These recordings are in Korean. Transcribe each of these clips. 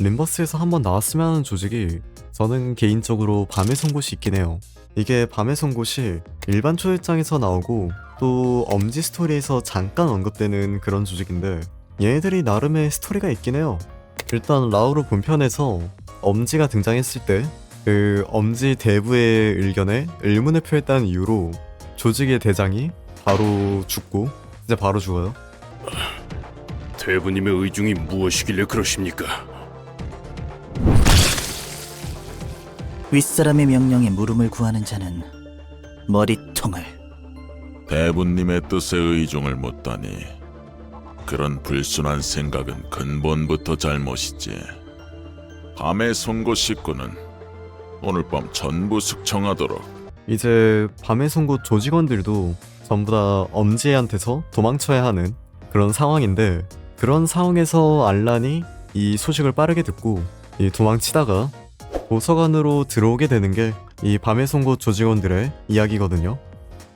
림버스에서 한번 나왔으면 하는 조직이 저는 개인적으로 밤의 송곳이 있긴 해요. 이게 밤의 송곳이 일반 초일장에서 나오고 또 엄지 스토리에서 잠깐 언급되는 그런 조직인데 얘네들이 나름의 스토리가 있긴 해요. 일단 라우르 본편에서 엄지가 등장했을 때 그 엄지 대부의 의견에 의문을 표했다는 이유로 조직의 대장이 바로 죽고 이제 바로 죽어요. 대부님의 의중이 무엇이길래 그러십니까? 윗사람의 명령에 물음을 구하는 자는 머리통을 대부님의 뜻에 의중을 묻다니 그런 불순한 생각은 근본부터 잘못이지. 밤의 송곳 식구는 오늘 밤 전부 숙청하도록. 이제 밤의 송곳 조직원들도 전부 다 엄지한테서 도망쳐야 하는 그런 상황인데 그런 상황에서 알란이 이 소식을 빠르게 듣고 이 도망치다가 도서관으로 들어오게 되는 게 이 밤의 송곳 조직원들의 이야기거든요.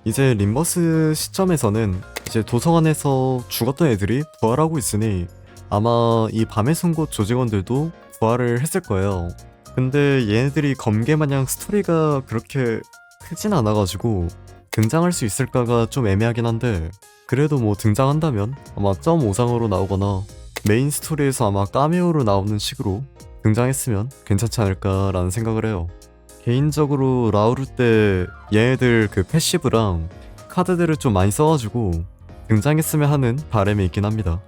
이제 림버스 시점에서는 이제 도서관에서 죽었던 애들이 부활하고 있으니 아마 이 밤의 송곳 조직원들도 부활을 했을 거예요. 근데 얘네들이 검게 마냥 스토리가 그렇게 크진 않아가지고 등장할 수 있을까가 좀 애매하긴 한데 그래도 뭐 등장한다면 아마 점 5상으로 나오거나 메인 스토리에서 아마 까메오로 나오는 식으로 등장했으면 괜찮지 않을까라는 생각을 해요. 개인적으로 라우르 때 얘네들 그 패시브랑 카드들을 좀 많이 써가지고 등장했으면 하는 바람이 있긴 합니다.